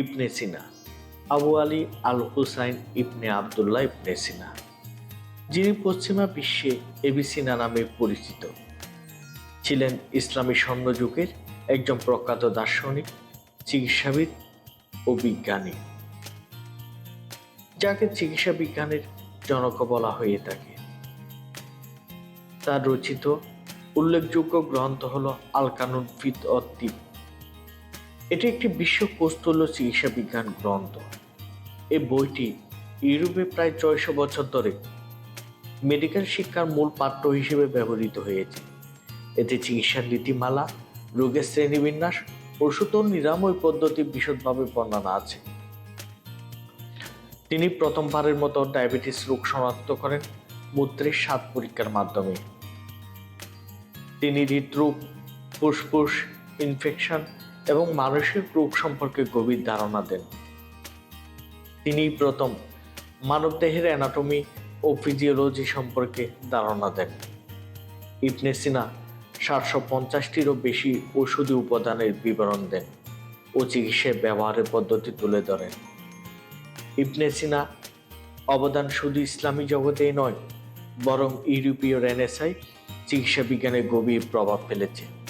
ইবনে সিনা, আবু আলী আল হুসাইন ইবনে আবদুল্লাহ ইবনে সিনা, যিনি পশ্চিমা বিশ্বে এবিসিনা নামে পরিচিত। ছিলেন ইসলামী স্বর্ণযুগের একজন প্রখ্যাত দার্শনিক, চিকিৎসাবিদ ও বিজ্ঞানী। যাকে চিকিৎসা বিজ্ঞানের জনক বলা হয়ে থাকে। তার রচিত উল্লেখযোগ্য গ্রন্থ হল আল কানুন ফিত অত্তিব এটি একটি বিশ্ব কৌস্তল্য চিকিৎসা বিজ্ঞান গ্রন্থ। এই বইটি ইউরোপে প্রায় ছয়শো বছর ধরে মেডিকেল শিক্ষার মূল পাঠ্য হিসেবে ব্যবহৃত হয়েছে। এতে চিকিৎসার নীতিমালা, রোগের শ্রেণীবিন্যাস ওষুধ নিরাময় পদ্ধতি বিশদভাবে বর্ণনা আছে। তিনি প্রথমবারের মতো ডায়াবেটিস রোগ শনাক্ত করেন মূত্রের স্বাদ পরীক্ষার মাধ্যমে। তিনি হৃদরোগ, ফুসফুস, ইনফেকশন এবং মানসিক রোগ সম্পর্কে গভীর ধারণা দেন। তিনি প্রথম মানবদেহের অ্যানাটমি ও ফিজিওলজি সম্পর্কে ধারণা দেন। ইবনে সিনা সাতশো পঞ্চাশটিরও বেশি ওষুধি উপাদানের বিবরণ দেন ও চিকিৎসায় ব্যবহারের পদ্ধতি তুলে ধরেন। ইবনে সিনা অবদান শুধু ইসলামী জগতেই নয়, বরং ইউরোপীয় রেনেসাই চিকিৎসা বিজ্ঞানে গভীর প্রভাব ফেলেছে।